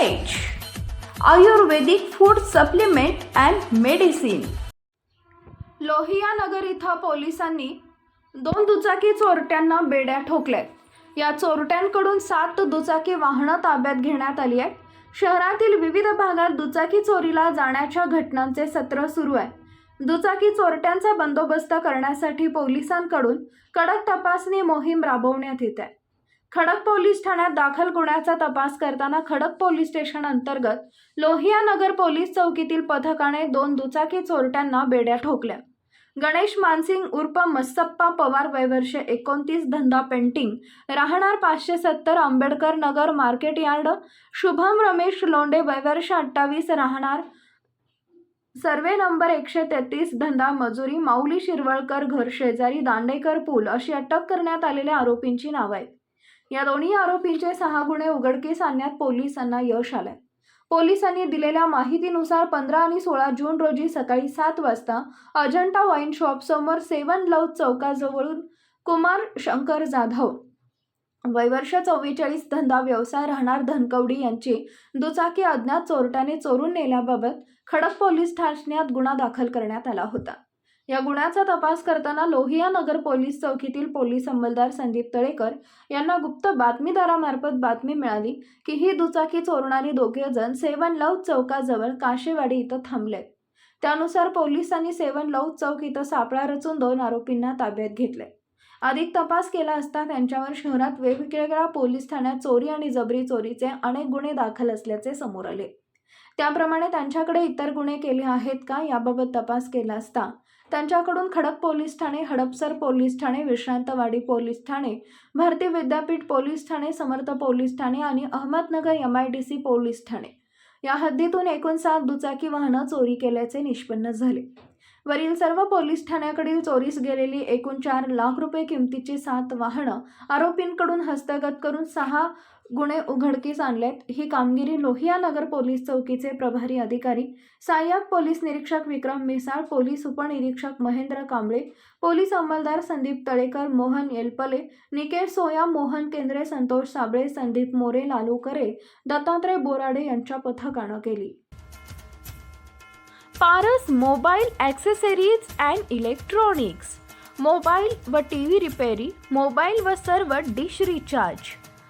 Ayurvedic food supplement and medicine Lohiya Nagar इथं पोलिसांनी दोन दुचाकी चोरट्यांना बेड्या ठोकल्यात. या चोरट्यांकडून सात दुचाकी वाहनं ताब्यात घेण्यात आली आहेत. शहरातील विविध भागात दुचाकी चोरीला जाण्याच्या घटनांचे सत्र सुरू आहे. दुचाकी चोरट्यांचा बंदोबस्त करण्यासाठी पोलिसांकडून कडक तपासणी मोहीम राबवण्यात येत आहे. खडक पोलीस ठाण्यात दाखल गुन्ह्याचा तपास करताना खडक पोलीस स्टेशन अंतर्गत लोहिया नगर पोलीस चौकीतील पथकाने दोन दुचाकी चोरट्यांना बेड्या ठोकल्या. गणेश मानसिंग उर्फ मस्सप्पा पवार वयवर्ष एकोणतीस धंदा पेंटिंग राहणार पाचशे सत्तर आंबेडकर नगर मार्केट यार्ड शुभम रमेश लोंडे वयवर्ष अठ्ठावीस राहणार सर्वे नंबर एकशे तेहतीस धंदा मजुरी माऊली शिरवळकर घर शेजारी दांडेकर पूल अशी अटक करण्यात आलेल्या आरोपींची नावं आहेत. या दोन्ही आरोपींचे सहा गुन्हे उघडकीस आणण्यात पोलिसांना यश आलंय. पोलिसांनी दिलेल्या माहितीनुसार पंधरा आणि सोळा जून रोजी सकाळी सात वाजता अजंटा वाईन शॉप समोर सेवन लव चौकाजवळून कुमार शंकर जाधव वयवर्ष चव्वेचाळीस धंदा व्यवसाय राहणार धनकवडी यांची दुचाकी अज्ञात चोरट्याने चोरून नेल्याबाबत खडक पोलीस ठाण्यात गुन्हा दाखल करण्यात आला होता. या गुन्ह्याचा तपास करताना लोहिया नगर पोलीस चौकीतील पोलीस अंमलदार संदीप तळेकर यांना गुप्त बातमीदारामार्फत बातमी मिळाली की ही दुचाकी चोरणारी दोघे जण सेवन लव चौकाजवळ काशेवाडी इथं थांबले त्यानुसार पोलिसांनी सेवन लव चौक इथं सापळा रचून दोन आरोपींना ताब्यात घेतले अधिक तपास केला असता त्यांच्यावर शहरात वेगवेगळ्या पोलीस ठाण्यात चोरी आणि जबरी चोरीचे अनेक गुन्हे दाखल असल्याचे समोर आले. त्याप्रमाणे त्यांच्याकडे इतर गुन्हे केले आहेत का याबाबत तपास केला असता. त्यांच्याकडून खडक पोलीस ठाणे हडपसर पोलीस ठाणे विश्रांतवाडी पोलीस ठाणे भारती विद्यापीठ पोलीस ठाणे समर्थ पोलीस ठाणे आणि Ahmednagar M I D C police Thane. या हद्दीतून एकूण सात दुचाकी वाहनं चोरी केल्याचे निष्पन्न झाले. वरील सर्व पोलीस ठाण्याकडील चोरीस गेलेली एकूण चार लाख रुपये किमतीची सात वाहनं आरोपींकडून हस्तगत करून सहा गुन्हे उघडकीस आणलेत. ही कामगिरी लोहिया नगर पोलीस चौकीचे प्रभारी अधिकारी सहाय्यक पोलीस निरीक्षक विक्रम मिसाळ पोलीस उपनिरीक्षक महेंद्र कांबळे पोलीस अंमलदार संदीप तळेकर मोहन येलपले निकेश सोया मोहन केंद्रे संतोष साबळे संदीप मोरे लालू करे दत्तात्रय बोराडे यांच्या पथकानं केली. Paras mobile accessories and electronics. Mobile व टी व्ही रिपेरी मोबाईल व सर्व डिश रिचार्ज.